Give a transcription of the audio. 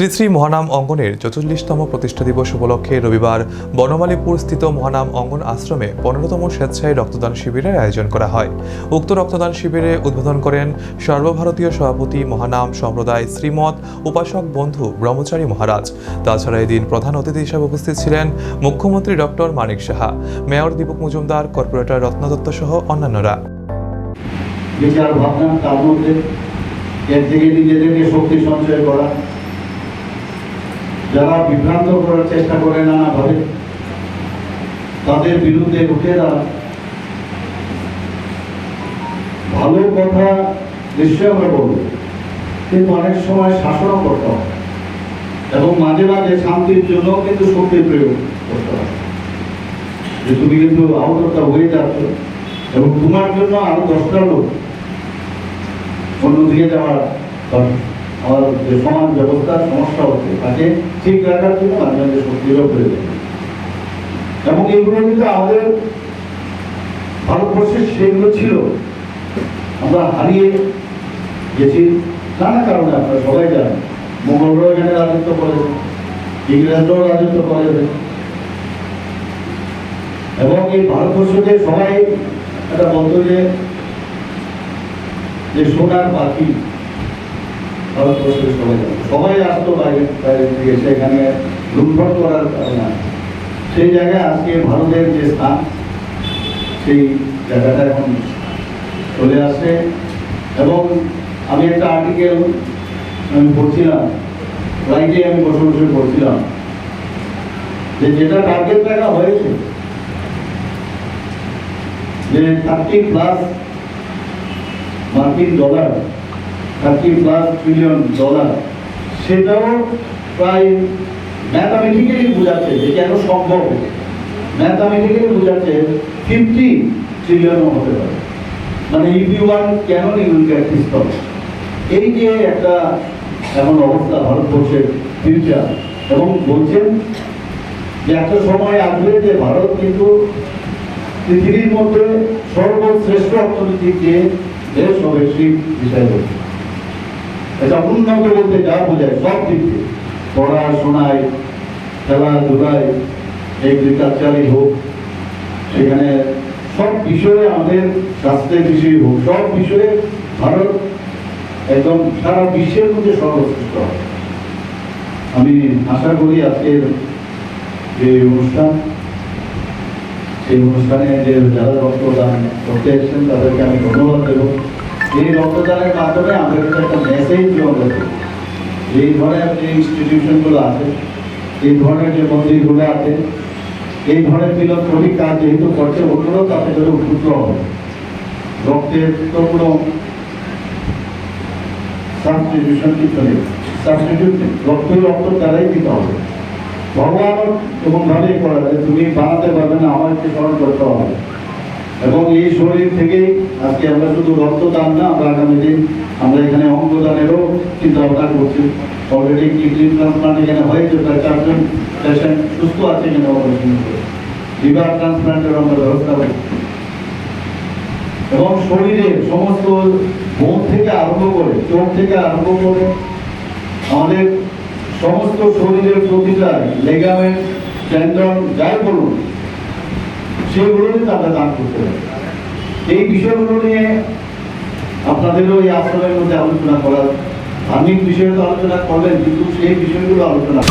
শ্রী শ্রী মহানাম অঙ্গনের চৌচল্লিশতম প্রতিষ্ঠা দিবস উপলক্ষে রবিবার বনমালীপুর স্থিত মহানাম অঙ্গন আশ্রমে পনেরোতম স্বেচ্ছায় রক্তদান শিবিরের আয়োজন করা হয়। উক্ত রক্তদান শিবিরে উদ্বোধন করেন সর্বভারতীয় সভাপতি মহানাম সম্প্রদায় শ্রীমৎ উপাসক বন্ধু ব্রহ্মচারী মহারাজ। তাছাড়া এদিন প্রধান অতিথি হিসেবে উপস্থিত ছিলেন মুখ্যমন্ত্রী doctor Manik Saha, mayor Dipak Majumdar, corporator Ratna Datta সহ অন্যান্যরা। বিচার ভাবনা, তার মধ্যে এর থেকে নিজেদেরকে শক্তি সঞ্চয় করা যারা বিভ্রান্ত করার চেষ্টা করে নানাভাবে, তাদের বিরুদ্ধে রুখে দাঁড়া ভালো কথা নিশ্চয় আমরা বলব, কিন্তু অনেক সময় শাসনও করতে হয়। এবং মাঝে মাঝে শান্তির জন্য কিন্তু শক্তির প্রয়োগ করতে হয়। যে তুমি কিন্তু আহততা হয়ে যাচ্ছ, এবং তোমার জন্য আরও দশটা লোক অন্যদিকে যাওয়ার বা আমার যে সমাজ ব্যবস্থার সমস্যা হচ্ছে। তাকে ঠিক রাখার জন্য মাঝে মাঝে শক্তিরও প্রয়োজন এবং এগুলো কিন্তু আমাদের ভারতবর্ষের সেগুলো ছিল। আমরা হারিয়ে গেছি। নানা কারণে আপনারা সবাই জানেন। মোগলরাও এখানে রাজত্ব করেছে ইংরেজরাও রাজত্ব করেছে এবং এই ভারতবর্ষকে সবাই একটা বলতো যে সোনার পাখি সবাই আসতো বাইরে সেখানে লুণ্ঠন করার কারণে সেই জায়গায় আজকে ভারতের যে স্থান সেই জায়গাটা এখন চলে আসছে এবং আমি একটা আর্টিকেল আমি পড়ছিলাম ফ্লাইটে আমি বসে বসে পড়ছিলাম যে যেটা টার্গেট রাখা হয়েছে যে থার্টি প্লাস মার্কিন dollar thirty plus trillion dollar সেটাও প্রায় ম্যাথামেটিক্যালি বোঝাচ্ছে যে কেন সম্ভব। ম্যাথামেটিক্যালি বোঝাচ্ছে ফিফটি ট্রিলিয়নও হতে পারে। মানে if you want can you get this এই যে একটা এমন অবস্থা ভারতবর্ষের ফিউচার এবং বলছেন যে একটা সময় আসবে যে ভারত কিন্তু পৃথিবীর মধ্যে সর্বশ্রেষ্ঠ অর্থনৈতিক যে দেশ হবে সেই বিষয় বলছে এটা উন্নত বলতে যা বোঝায়, সব দিক দিয়ে। পড়াশোনায় খেলাধুলায় এগ্রিকালচারই হোক, সেখানে সব বিষয়ে আমাদের স্বাস্থ্যের বিষয়ে হোক, সব বিষয়ে ভারত একদম সারা বিশ্বের মধ্যে সর্বশ্রেষ্ঠ আমি আশা করি আজকের যে অনুষ্ঠান এই অনুষ্ঠানে যে যারা রক্তদান করতে এসেছেন, তাদেরকে আমি ধন্যবাদ দেবো। এই রক্তদানের মাধ্যমে আমরা কিন্তু একটা মেসেজ জমা দেবো এই ধরনের যে ইনস্টিটিউশনগুলো আছে, এই ধরনের যে মন্দিরগুলো আছে, এই ধরনের ফিলোসফিক কাজ যেহেতু করছে ওগুলো তাতে করে উপকৃত হবে। রক্তের তো কোনো সাবস্টিটিউশন কিছু নেই। সাবস্টিটিউট রক্তই রক্ত দ্বারাই দিতে হবে। ভগবান এরকম ভাবেই করা যায়, তুমি বানাতে পারবে না আমাকে স্মরণ করতে হবে। এবং এই শরীর থেকেই আজকে আমরা শুধু রক্তদান না, আমরা আগামী দিন আমরা এখানে অঙ্গদানেরও চিন্তা ভাবনা করছি অলরেডি কিডনি ট্রান্সপ্লান্ট এখানে হয়েছে, প্রায় চারজন পেশেন্ট সুস্থ আছে এখানে অপারেশন করে। লিভার ট্রান্সপ্লান্টের আমরা ব্যবস্থা করছি। এবং শরীরের সমস্ত বোন থেকে আরম্ভ করে, চোখ থেকে আরম্ভ করে, আমাদের সমস্ত শরীরের প্রতিটা লেগামেন্ট টেন্ডন যাই বলুন সেগুলো তারা দান করতে পারে। এই বিষয়গুলো নিয়ে আপনাদেরও এই আশ্রমের মধ্যে আলোচনা করার ধার্মিক বিষয়ে তো আলোচনা করবেন, কিন্তু সেই বিষয়গুলো আলোচনা